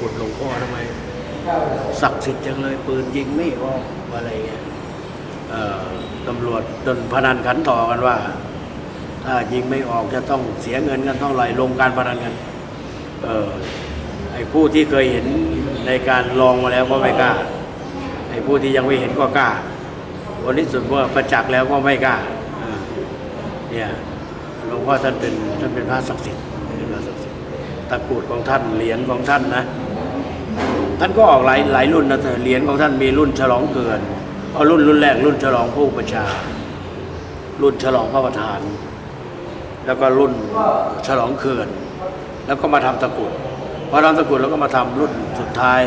กุดหลวงพ่อทำไมศักดิ์สิทธิ์จังเลยปืนยิงไม่ออกอะไรเงี้ยตำรวจจนพนันขันต่อกันว่า ถ้ายิงไม่ออกจะต้องเสียเงินกันเท่าไหร่ลงการพนันกันเออไอ้ผู้ที่เคยเห็นในการลองมาแล้วก็ไม่กล้าไอ้ผู้ที่ยังไม่เห็นก็กล้าวันนี้สุดว่าประจักษ์แล้วก็ไม่กล้าเออเนี่ยหลวงพ่อท่านเป็นท่านเป็นพระศักดิ์สิทธิ์เป็นพระศักดิ์สิทธิ์ตะกรุดของท่านเหรียญของท่านนะ ท่านก็ออกหลายหลายรุ่นนะแต่เหรียญของท่านมีรุ่นฉลองเกินเอารุ่นรุ่นแรกรุ่นฉลองผู้อุประชา รุ่นฉลองพระประธาน แล้วก็รุ่นฉลองเขื่อนแล้วก็มาทำตะกุดพอทำตะกุดแล้วก็มาทำรุ่นสุดท้าย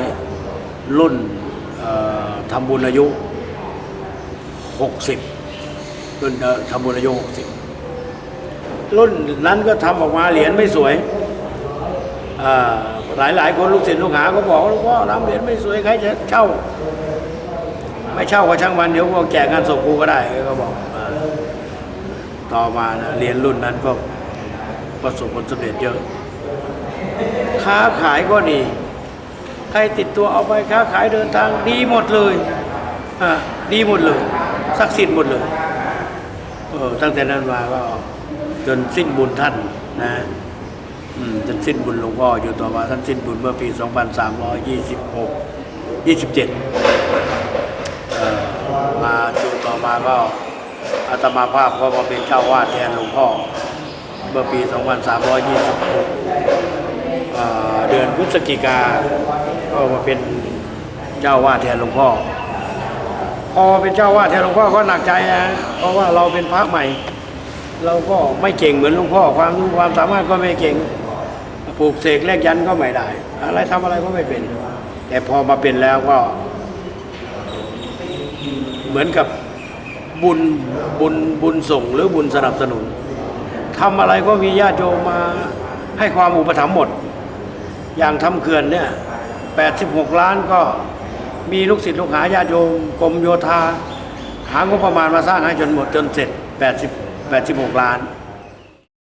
รุ่นเอ่อทำบุญอายุหกสิบรุ่นทำบุญอายุหกสิบรุ่นนั้นก็ทำออกมาเหรียญไม่สวยอ่า หลายหลายๆคนลูกศิษย์ลูกหาก็บอกว่าหลวงพ่อทำเหรียญไม่สวยใครจะเช่า ไม่เช่าก็ช่างมันเดี๋ยวพวกแจกงานศพกูก็ได้ก็บอกต่อมานะเหรียญรุ่นนั้นก็ประสบผลสำเร็จเยอะ ค้าขายก็ดี ใครติดตัวเอาไปค้าขายเดินทางดีหมดเลยอะดีหมดเลยศักดิ์สิทธิ์หมดเลยเออตั้งแต่นั้นมาก็จนสิ้นบุญท่านนะ ท่านสิ้นบุญหลวงพ่ออยู่ต่อมาท่านสิ้นบุญเมื่อปี 2326 27 มาอยู่ต่อมาก็อาตมาภาพก็มาเป็นเจ้าวาดแทนหลวงพ่อ เมื่อปี 2326เอ่อเดือนพฤศจิกาก็มาเป็นเจ้าวาดแทนหลวงพ่อ พอเป็นเจ้าวาดแทนหลวงพ่อก็หนักใจนะเพราะว่าเราเป็นพระใหม่เราก็ไม่เก่งเหมือนหลวงพ่อความรู้ความสามารถก็ไม่เก่ง ปลูกเสกเลขยันก็ไม่ได้ อะไรทำอะไรก็ไม่เป็น แต่พอมาเป็นแล้วก็ เหมือนกับบุญบุญบุญส่งหรือบุญสนับสนุนทำอะไรก็มีญาติโยมมาให้ความอุปถัมภ์หมด อย่างทำเขื่อนเนี่ย86ล้านก็มีลูกศิษย์ลูกหาญาติโยมกรมโยธา หางบประมาณมาสร้างให้จนหมดจนเสร็จ80 86ล้าน